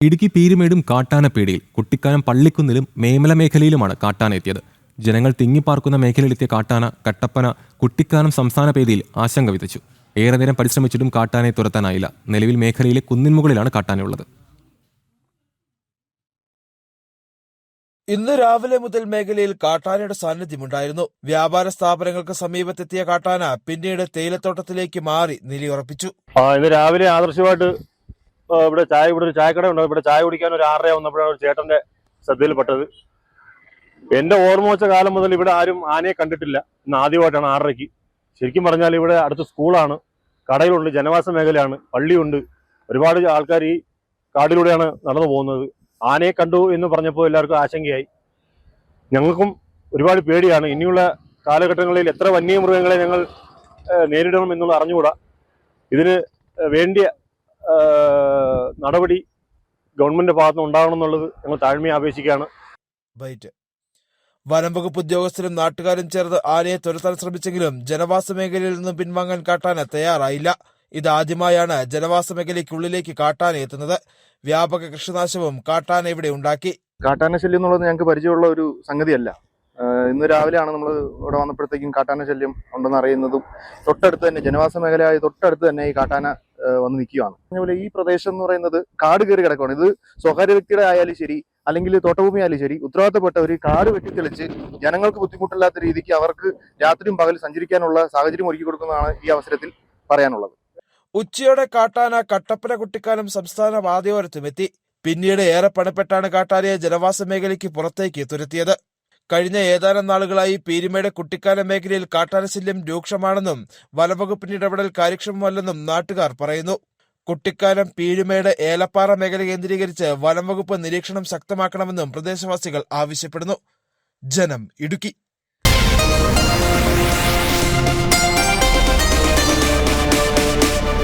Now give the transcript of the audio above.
ഇടുക്കി പീരുമേടും കാട്ടാനപ്പേടിയിൽ കുട്ടിക്കാനം പള്ളിക്കുന്നിലും മേമല മേഖലയിലുമാണ് കാട്ടാന എത്തിയത്. ജനങ്ങൾ തിങ്ങിപ്പാർക്കുന്ന മേഖലയിലെത്തിയ കാട്ടാന കട്ടപ്പന കുട്ടിക്കാനം സംസ്ഥാന പേദിയിൽ ആശങ്ക വിതച്ചു. ഏറെ നേരം പരിശ്രമിച്ചിട്ടും കാട്ടാനയെ തുരത്താനായില്ല. നിലവിൽ മേഖലയിലെ കുന്നിൻമുകളിലാണ് കാട്ടാനയുള്ളത് ഇന്ന് രാവിലെ മുതൽ മേഖലയിൽ കാട്ടാനയുടെ സാന്നിധ്യമുണ്ടായിരുന്നു. വ്യാപാര സ്ഥാപനങ്ങൾക്ക് സമീപത്തെത്തിയ കാട്ടാന പിന്നീട് തേയിലത്തോട്ടത്തിലേക്ക് മാറി നിലയുറപ്പിച്ചു. ഇന്ന് രാവിലെ ആദർശമായിട്ട് ഇവിടെ ചായ ഇവിടെ ഒരു ചായക്കട ഉണ്ട്. ഇവിടെ ചായ കുടിക്കാൻ ഒരു ആറര വന്നപ്പോഴാണ് ഒരു ചേട്ടന്റെ ശ്രദ്ധയിൽപ്പെട്ടത്. എന്റെ ഓർമ്മ വെച്ച കാലം മുതൽ ഇവിടെ ആരും ആനയെ കണ്ടിട്ടില്ല. ഇന്ന് ആദ്യമായിട്ടാണ് ആറരയ്ക്ക്. ശരിക്കും പറഞ്ഞാൽ ഇവിടെ അടുത്ത് സ്കൂളാണ്. കടയിലുണ്ട്. ജനവാസ മേഖലയാണ്. പള്ളിയുണ്ട്. ഒരുപാട് ആൾക്കാർ ഈ കാടിലൂടെയാണ് നടന്നു പോകുന്നത്. ആനയെ കണ്ടു എന്ന് പറഞ്ഞപ്പോൾ എല്ലാവർക്കും ആശങ്കയായി. ഞങ്ങൾക്കും ഒരുപാട് പേടിയാണ്. ഇനിയുള്ള കാലഘട്ടങ്ങളിൽ എത്ര വന്യമൃഗങ്ങളെ ഞങ്ങൾ നേരിടണം എന്നുള്ള അറിഞ്ഞുകൂടാ. ഇതിന് വേണ്ടിയ നടപടി ഗവൺമെന്റ് ഭാഗത്തുനിന്ന് ഉണ്ടാകണം എന്നുള്ളത് ഞങ്ങൾ താഴ്മയെ അപേക്ഷിക്കുകയാണ്. വനംവകുപ്പ് വനം വകുപ്പ് ഉദ്യോഗസ്ഥരും നാട്ടുകാരും ചേർന്ന് ആനയെ തുരത്താൻ ശ്രമിച്ചെങ്കിലും ജനവാസ മേഖലയിൽ നിന്നും പിൻവാങ്ങാൻ കാട്ടാന തയ്യാറായില്ല. ഇതാദ്യമായാണ് ജനവാസ മേഖലയ്ക്കുള്ളിലേക്ക് കാട്ടാന എത്തുന്നത്. വ്യാപക കൃഷിനാശവും കാട്ടാന ഇവിടെ ഉണ്ടാക്കി. കാട്ടാന ശല്യം എന്നുള്ളത് ഞങ്ങൾക്ക് പരിചയമുള്ള ഒരു സംഗതിയല്ല. ഇന്ന് രാവിലെയാണ് നമ്മൾ ഇവിടെ വന്നപ്പോഴത്തേക്കും കാട്ടാന ശല്യം ഉണ്ടെന്ന് അറിയുന്നതും തൊട്ടടുത്ത് തന്നെ ജനവാസ മേഖലയായ തൊട്ടടുത്ത് തന്നെ ഈ കാട്ടാന വന്ന് നിൽക്കുകയാണ്. അതുപോലെ ഈ പ്രദേശം എന്ന് പറയുന്നത് കാട് കയറി കിടക്കുകയാണ്. ഇത് സ്വകാര്യ വ്യക്തിയുടെ ആയാലും ശരി അല്ലെങ്കിൽ തോട്ടഭൂമി ആയാലും ശരി ഉത്തരവാദിത്തപ്പെട്ട ഒരു കാട് വെട്ടിത്തെളിച്ച് ജനങ്ങൾക്ക് ബുദ്ധിമുട്ടില്ലാത്ത രീതിക്ക് അവർക്ക് രാത്രിയും പകൽ സഞ്ചരിക്കാനുള്ള സാഹചര്യം ഒരുക്കി കൊടുക്കുന്നതാണ് ഈ അവസരത്തിൽ പറയാനുള്ളത്. ഉച്ചയോടെ കാട്ടാന കട്ടപ്പന കുട്ടിക്കാലം സംസ്ഥാന വാദ്യോരത്തുമെത്തി പിന്നീട് ഏറെ പണപ്പെട്ടാണ് കാട്ടാനയെ ജനവാസ മേഖലയ്ക്ക് പുറത്തേക്ക് തുരത്തിയത്. കഴിഞ്ഞ ഏതാനും നാളുകളായി പീരുമേട് കുട്ടിക്കാല മേഖലയിൽ കാട്ടാനശല്യം രൂക്ഷമാണെന്നും വനവകുപ്പിന്റെ ഇടപെടൽ കാര്യക്ഷമമല്ലെന്നും നാട്ടുകാർ പറയുന്നു. കുട്ടിക്കാലം പീരുമേട് ഏലപ്പാറ മേഖല കേന്ദ്രീകരിച്ച് വനംവകുപ്പ് നിരീക്ഷണം ശക്തമാക്കണമെന്നും പ്രദേശവാസികൾ ആവശ്യപ്പെടുന്നു. ജനം ഇടുക്കി.